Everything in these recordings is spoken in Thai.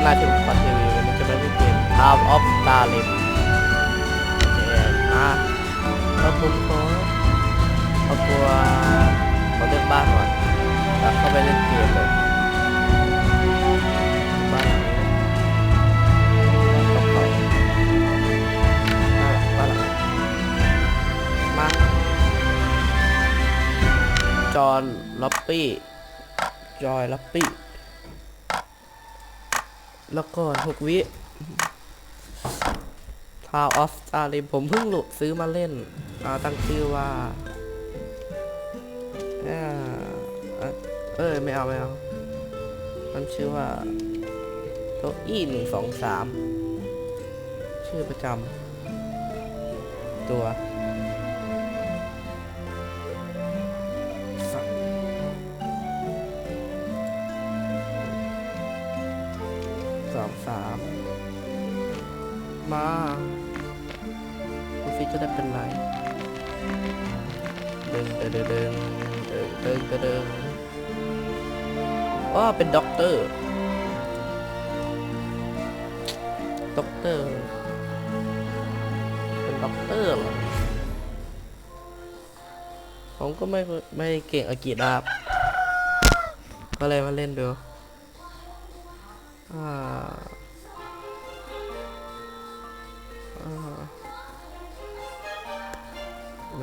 ำนายถึงคอนทีวีวันนี้จะไม่เล่นเกม Town of Starlim โอเคอะเราผมขอขอตัวขอเลือกบ้านก่อนแล้วเข้าไปเล่นเกมเลยบ้านหลังนี้ต้องเข้าบ้านหลังบ้านหลังมาจอห์นล็อปปี้จอยล็อปปี้ แล้วก็หกวิทาวออฟสตาริผมเพิ่งหลุดซื้อมาเล่นอ่าตั้งชื่อว่าเอ่อเออไม่เอาไม่เอา มันชื่อว่าโตอี้หนึ่งสองสามชื่อประจำตัว ได้เป็นไรเดินเดินเดินเดินเดินเดินเดินอ๋อเป็นด็อกเตอร์ด็อกเตอร์เป็นด็อกเตอร์เหรอผมก็ไม่ไม่เก่งอังกฤษครับก็เลยมาเล่นดูอ่า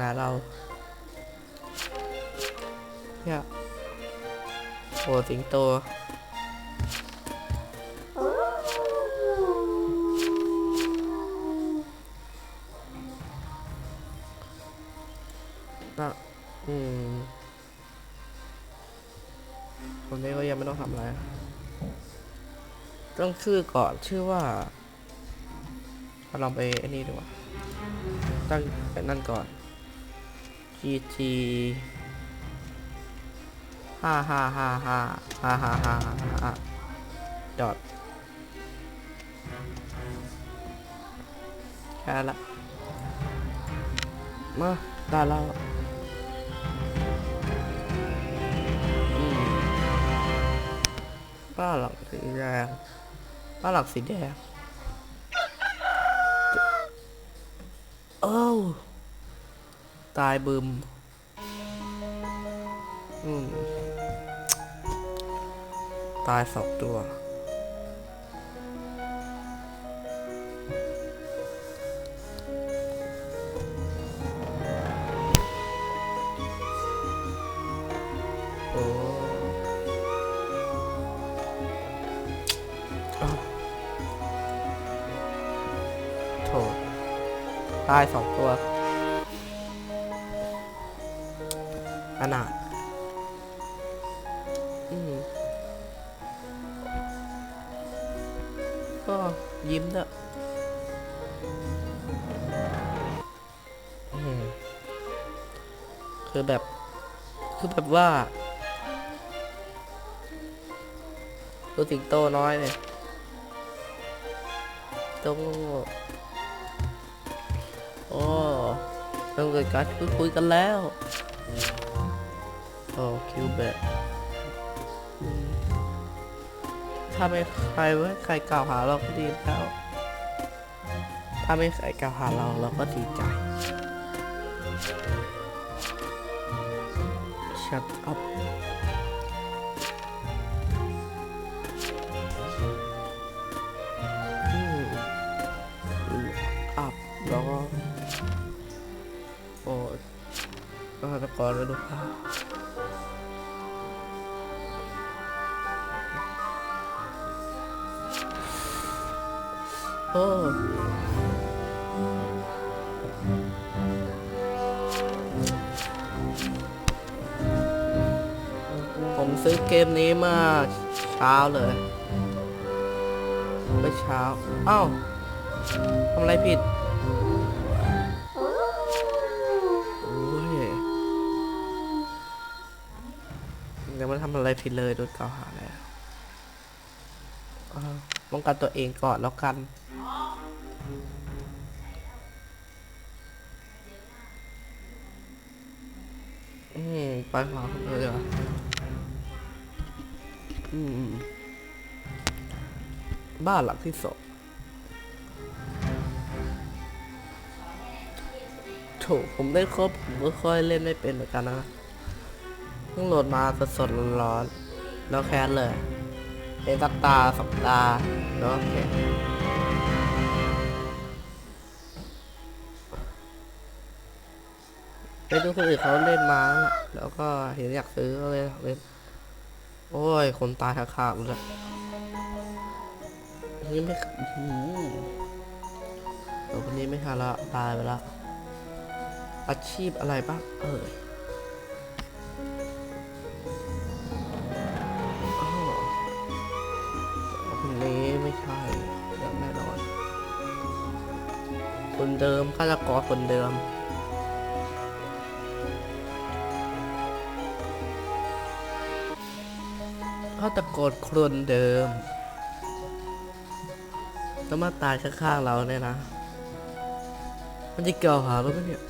าเราเนี่ยโอ้สิงโตนะอืมคนนี้ก็ยังไม่ต้องทำอะไร ต้องชื่อก่อนชื่อว่าเราลองไปไอ้นี่ดีกว่า ตั้งนั่นก่อน GG ห้าห้าห้าห้าห้าห้าห้าห้าดอทแค่ละมาได้แล้วบ้าหลังสีแดงบ้าหลังสีแดงเอ้ ตายบึมอืมตายสองตัว โอ้โถตายสองตัว อนาถอืมก็ยิ้มเถอะอืมคือแบบ คือแบบว่าตัวสิงโตน้อยเนี่ยต้องโอ้ต้องเกิดการพูดคุยกันแล้ว โอ้คิวเบตอืมถ้าไม่ใครว่าใครกล่าวหาเราก็ดีแล้ว ถ้าไม่ใครกล่าวหาเราเราก็ดีใจ Shut up อืมอับแล้วก็โอ้ยก็ตะกอนไปดูภาพ โอ้ผมซื้อเกมนี้มาเช้าเลยเมื่อเช้าเอ้าทำอะไรผิดโอ้ยยังไม่ทำอะไรผิดเลยโดนกล่าวหาแล้วอ้าวป้องกันตัวเองก่อนแล้วกัน ไปขวาเลยเหรออืมบ้านหลังที่สองโถผมเล่นครบผมก็ค่อยเล่นไม่เป็นเหมือนกันนะเพิ่งโหลดมาสดๆร้อนๆแล้วแคสเลยเป็นสักตาสองตาเนาะโอเค ไปดูคนอื่นเขาเล่นมาแล้วก็เห็นอยากซื้อก็เลยเล่นโอ้ยคนตายข้างๆเลยนี่ไม่หือเออคนนี้ไม่ทันละตายไปละอาชีพอะไรบ้างเอออ้าวคนนี้ไม่ใช่แน่นอน คนเดิมฆาตกรคนเดิม ฆาตะโกรคนเดิม แล้วมาตายข้างๆเราเนี่ยนะ มันจะเกี่ยวหาเราไหมเนี่ย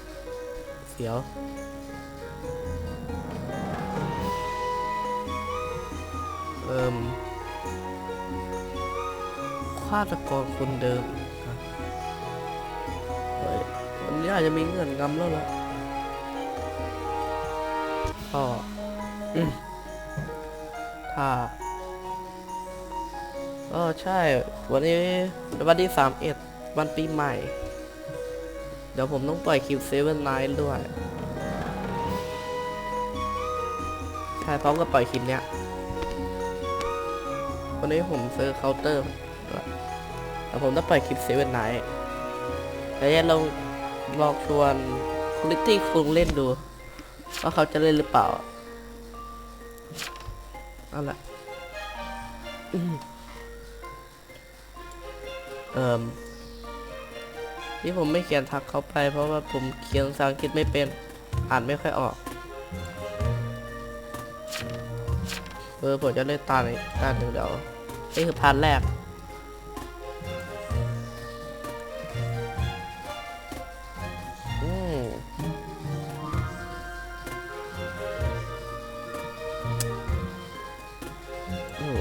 เสียว เอิมฆาตกรคนเดิมเฮ้ยวันนี้อาจจะมีเงื่อนงำแล้วล่ะก็อืมาก็ใช่ วันนี้วันที่สามเอ็ดวันปีใหม่ เดี๋ยวผมต้องปล่อยคลิปเซเว่นไนท์ด้วย ใช่พร้อมกับปล่อยคลิปเนี้ย วันนี้ผมซื้อเคาน์เตอร์ด้วยแล้วผมต้องปล่อยคลิปเซเว่นไนท์แล้วจะลองลองชวนคุณลิตี้คุงเล่นดู ว่าเขาจะเล่นหรือเปล่า อาละอืมเอ่มที่ผมไม่เขียนทักเขาไป เพราะว่าผมเขียนภาษาอังกฤษไม่เป็น อ่านไม่ค่อยออก เออผมจะเล่นตาในตาหนึ่งเดี๋ยวนี่คือพาร์ทแรก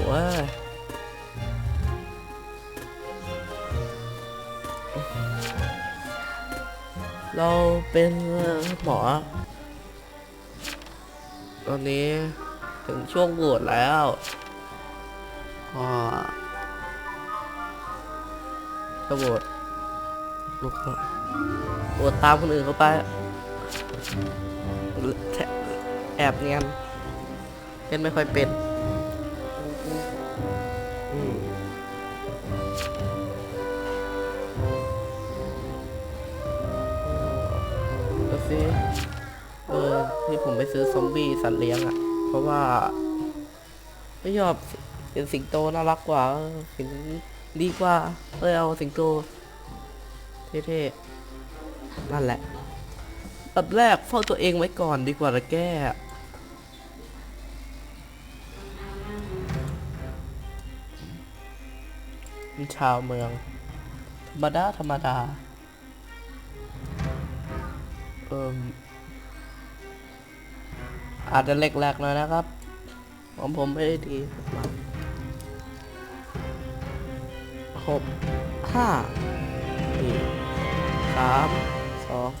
โอ้โหเว้ยเราเป็นหมอ ตอนนี้ถึงช่วงโหวตแล้วก็จะโหวตลุกหน่อยโหวตตามคนอื่นเข้าไป แอบเงียนเล่นไม่ค่อยเป็น ดูสิเออที่ผมไปซื้อซอมบี้สัตว์เลี้ยงอะ่ะ เพราะว่าไม่ชอบเห็นสิงโตน่ารักกว่าเออเห็นดีกว่าเลยเอาสิงโตเท่ๆนั่นแหละตับแรกเฝ้าตัวเองไว้ก่อนดีกว่าจะแก้เป็นชาวเมือง ธรรมดา ธรรมดา เอิมอาจจะเล็กแหลกหน่อยนะครับของผมไม่ได้ดีหกห้าสี่สามสอง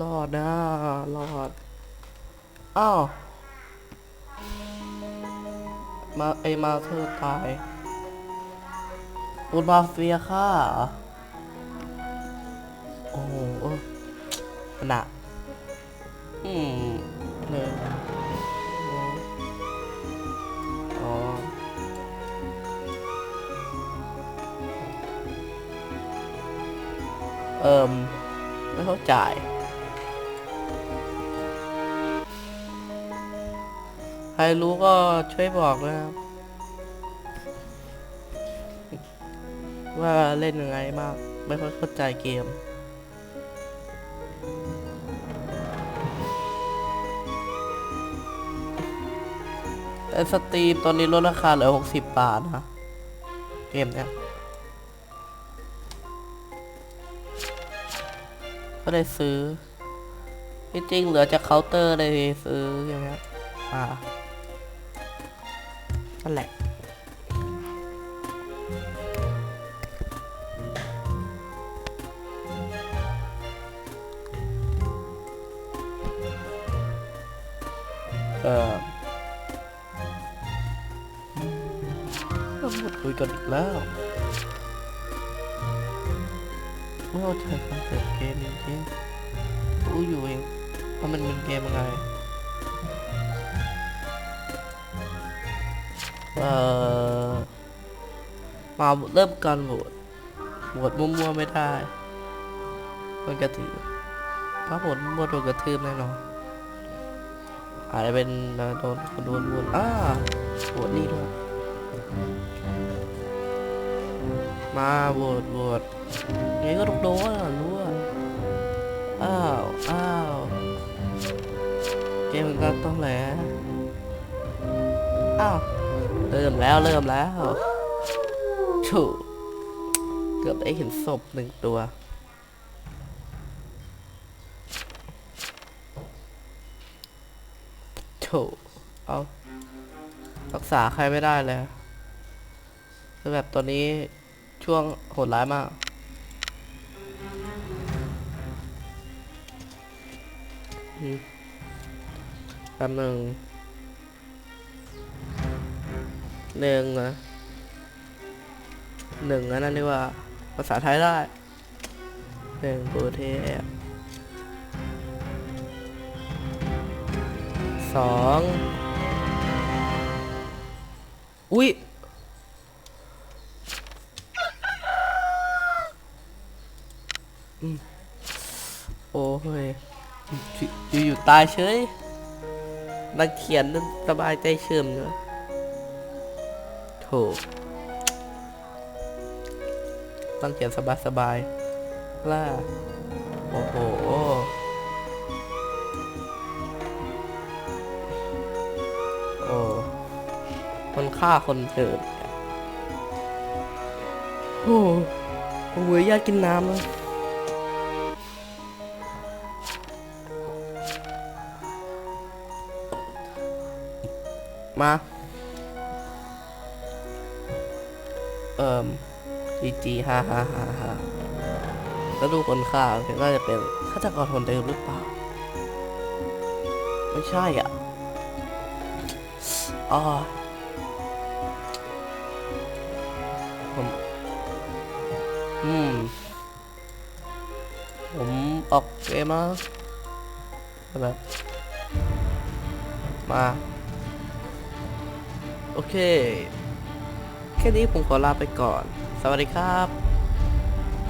รอดนะรอด อ้าว มาไอมาเธอตาย อุดมาเฟียค่ะโอ้โหหนักอืมเลยอ๋อเอิมไม่เข้าใจใครรู้ก็ช่วยบอกนะครับ ว่าเล่นยังไงมาก ไม่ค่อยเข้าใจเกม แต่สตรีมตอนนี้ลดราคาเหลือ 60 บาทนะ เกมเนี้ยก็ได้ซื้อที่จริงเหลือจากเคาน์เตอร์เลยซื้ออย่างเงี้ยอ่านั่นแหละ เออเราหมดคุยกันอีกแล้วไม่เข้าใจคอนเซ็ปต์เกมจริงๆรู้อยู่เองว่ามันเป็นเกมยังไงเอ่อ มาเริ่มการโหวตโหวตมั่วๆไม่ได้โดนกระถือถ้าโหวตมั่วโดนกระทืบแน่นอน อาจจะเป็นโดนโดนวนอ่าโหวตนี่ด้วยมาโหวตโหวตไงก็ต้องโดนอะรู้อะอ้าวอ้าวเกมมันก็ต้องแหละอ้าวเริ่มแล้วเริ่มแล้วถูกเกือบได้เห็นศพหนึ่งตัว โถเอารักษาใครไม่ได้เลยคือแบบตอนนี้ช่วงโหดร้ายมากอืมแป๊บหนึ่งหนึ่งนะหนึ่งอันนั้นเรียกว่า ภาษาไทยได้หนึ่งโปรเทส สองอุ้ยอืมโอ้ยอยู่อยู่ตายเฉยนักเขียนนั่นสบายใจเชื่อมเนอะโถต้องเขียนสบายสบายล่า โอ้โห ฆ่าคนเถิดโอ้โหอยากกินน้ำเลยมา เอิ่มจีจีฮ่าฮ่าฮ่าฮ่าแล้วดูคนฆ่าน่าจะเป็นฆาตกรคนเดิมหรือเปล่า ไม่ใช่อะอ๋อ อืม ผมออกเกมมาแบบมา โอเค แค่นี้ผมขอลาไปก่อน สวัสดีครับ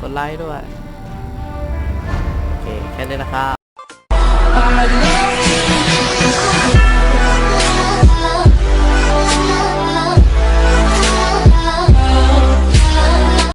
กดไลค์ด้วย โอเค แค่นี้นะครับ